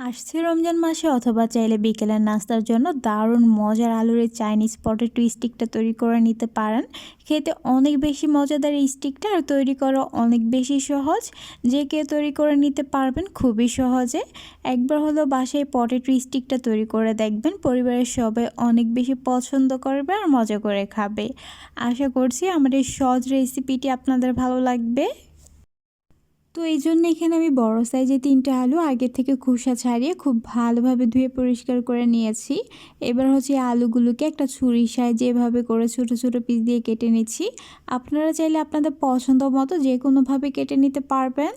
আসছে রমজান মাসে, অথবা চাইলে বিকেলের নাস্তার জন্য দারুণ মজার আলুর এই চাইনিজ পটেটো স্টিকটা তৈরি করে নিতে পারেন। খেতে অনেক বেশি মজাদার এই স্টিকটা আর তৈরি করা অনেক বেশি সহজ। যে কেউ তৈরি করে নিতে পারবেন খুবই সহজে। একবার হলো বাসায় পটেটো স্টিকটা তৈরি করে দেখবেন, পরিবারের সবাই অনেক বেশি পছন্দ করবে আর মজা করে খাবে। আশা করছি আমার এই সহজ রেসিপিটি আপনাদের ভালো লাগবে। তো এই জন্য এখানে আমি বড় সাইজে তিনটা আলু আগে থেকে খোসা ছাড়িয়ে খুব ভালোভাবে ধুয়ে পরিষ্কার করে নিয়েছি। এবার হচ্ছে আলুগুলোকে একটা ছুরি সাইজে এভাবে করে ছোটো ছোটো পিস দিয়ে কেটে নিচ্ছি। আপনারা চাইলে আপনাদের পছন্দ মতো যে কোনোভাবে কেটে নিতে পারবেন।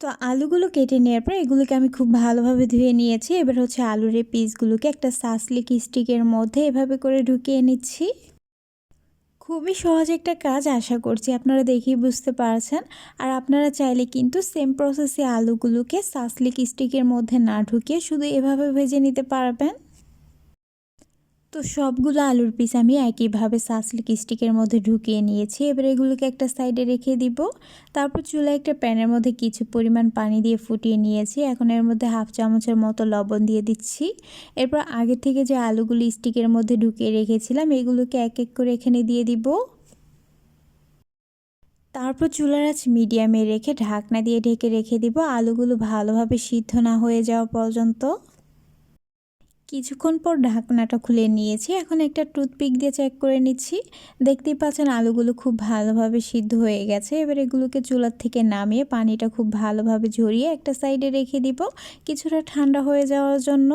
তো আলুগুলো কেটে নেওয়ার পর এগুলোকে আমি খুব ভালোভাবে ধুয়ে নিয়েছি। এবার হচ্ছে আলুর এই পিসগুলোকে একটা সাসলিক স্টিকের মধ্যে এভাবে করে ঢুকিয়ে নিচ্ছি। খুবই সহজ একটা কাজ আশা করছি আপনারা দেখেই বুঝতে পারছেন। আর আপনারা চাইলে কিন্তু সেম প্রসেসে আলুগুলোকে সাসলিক স্টিকের মধ্যে না ঢুকিয়ে শুধু এভাবে ভেজে নিতে পারবেন। তো সবগুলো আলুর পিস আমি একইভাবে সাসলিক স্টিকের মধ্যে ঢুকিয়ে নিয়েছি। এবার এগুলোকে একটা সাইডে রেখে দিব। তারপর চুলা একটা প্যানের মধ্যে কিছু পরিমাণ পানি দিয়ে ফুটিয়ে নিয়েছি। এখন এর মধ্যে হাফ চামচের মতো লবণ দিয়ে দিচ্ছি। এরপর আগে থেকে যে আলুগুলো স্টিকের মধ্যে ঢুকিয়ে রেখেছিলাম, এগুলোকে এক এক করে এখানে দিয়ে দিব। তারপর চুলার আঁচ মিডিয়ামে রেখে ঢাকনা দিয়ে ঢেকে রেখে দিব। আলুগুলো ভালোভাবে সিদ্ধ না হয়ে যাওয়া পর্যন্ত। কিছুক্ষণ পর ঢাকনাটা খুলে নিয়েছি। এখন একটা টুথপিক দিয়ে চেক করে নিচ্ছি। দেখতেই পাচ্ছেন আলুগুলো খুব ভালোভাবে সিদ্ধ হয়ে গেছে। এবার এগুলোকে চুলার থেকে নামিয়ে পানিটা খুব ভালোভাবে ঝরিয়ে একটা সাইডে রেখে দিব। কিছুটা ঠান্ডা হয়ে যাওয়ার জন্য।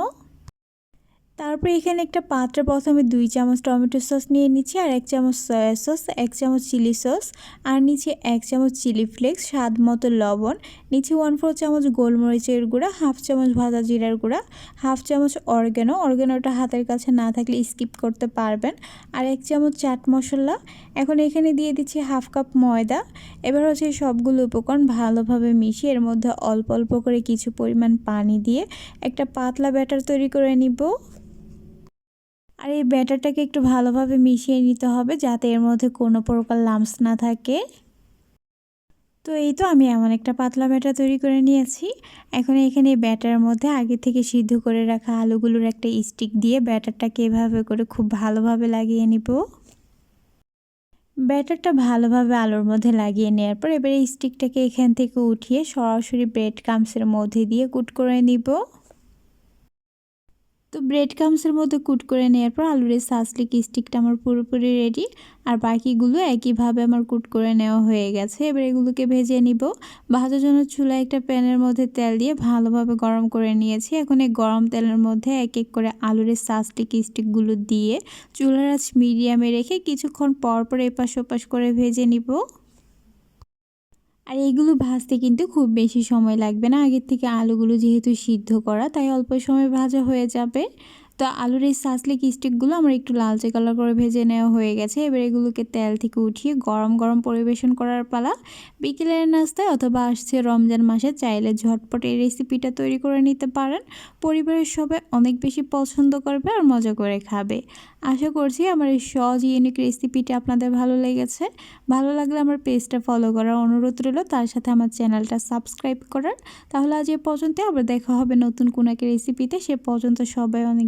তারপরে এখানে একটা পাত্রে প্রথমে দুই চামচ টমেটো সস নিয়ে নিচ্ছি আর এক চামচ সয়া সস, এক চামচ চিলি সস আর নিচে এক চামচ চিলি ফ্লেক্স, স্বাদ মতো লবণ। নিচে ওয়ান ফোর চামচ গোলমরিচের গুঁড়া হাফ চামচ ভাজা জিরার গুঁড়া হাফ চামচ অর্গ্যানো অর্গ্যানোটা হাতের কাছে না থাকলে স্কিপ করতে পারবেন। আর এক চামচ চাট মশলা। এখন এখানে দিয়ে দিচ্ছি হাফ কাপ ময়দা। এবার হচ্ছে সবগুলো উপকরণ ভালোভাবে মিশিয়ে এর মধ্যে অল্প অল্প করে কিছু পরিমাণ পানি দিয়ে একটা পাতলা ব্যাটার তৈরি করে নিব। আর এই ব্যাটারটাকে একটু ভালোভাবে মিশিয়ে নিতে হবে যাতে এর মধ্যে কোনো প্রকার লামস না থাকে। তো এই তো আমি এমন একটা পাতলা ব্যাটার তৈরি করে নিয়েছি। এখন এখানে ব্যাটার মধ্যে আগে থেকে সিদ্ধ করে রাখা আলুগুলোর একটা স্টিক দিয়ে ব্যাটারটাকে এভাবে করে খুব ভালোভাবে লাগিয়ে নিব। ব্যাটারটা ভালোভাবে আলুর মধ্যে লাগিয়ে নেওয়ার পর এবারে স্টিকটাকে এখান থেকে উঠিয়ে সরাসরি ব্রেড কামসের মধ্যে দিয়ে কুট করে নিব। তো ব্রেড কামসের মধ্যে কুট করে নেওয়ার পর আলুর এই সাসলিক স্টিকটা আমার পুরোপুরি রেডি আর বাকিগুলো একইভাবে আমার কুট করে নেওয়া হয়ে গেছে। এবার এগুলোকে ভেজে নিব। ভাজার জন্য চুলা একটা প্যানের মধ্যে তেল দিয়ে ভালোভাবে গরম করে নিয়েছি। এখন এই গরম তেলের মধ্যে এক এক করে আলুর এই সাসলিক স্টিকগুলো দিয়ে চুলার আঁচ মিডিয়ামে রেখে কিছুক্ষণ পর পর এপাশ ওপাশ করে ভেজে নিব। আর এইগুলো ভাজতে কিন্তু খুব বেশি সময় লাগবে না। আগের থেকে আলুগুলো যেহেতু সিদ্ধ করা, তাই অল্প সময় ভাজা হয়ে যাবে। তো আলুর এই সাসলিক স্টিকগুলো আমার একটু লালচে কালার করে ভেজে নেওয়া হয়ে গেছে। এবার এগুলোকে তেল থেকে উঠিয়ে গরম গরম পরিবেশন করার পালা। বিকেলের নাস্তায় অথবা আসছে রমজান মাসে, চাইলে ঝটপট এই রেসিপিটা তৈরি করে নিতে পারেন। পরিবারের সবাই অনেক বেশি পছন্দ করবে আর মজা করে খাবে। আশা করছি আমার এই সহজ ইউনিক রেসিপিটা আপনাদের ভালো লেগেছে। ভালো লাগলে আমার পেজটা ফলো করার অনুরোধ রইল। তার সাথে আমার চ্যানেলটা সাবস্ক্রাইব করার। তাহলে আজ এ পর্যন্ত আবার দেখা হবে নতুন কোনো একটা রেসিপিতে সে পর্যন্ত সবাই অনেক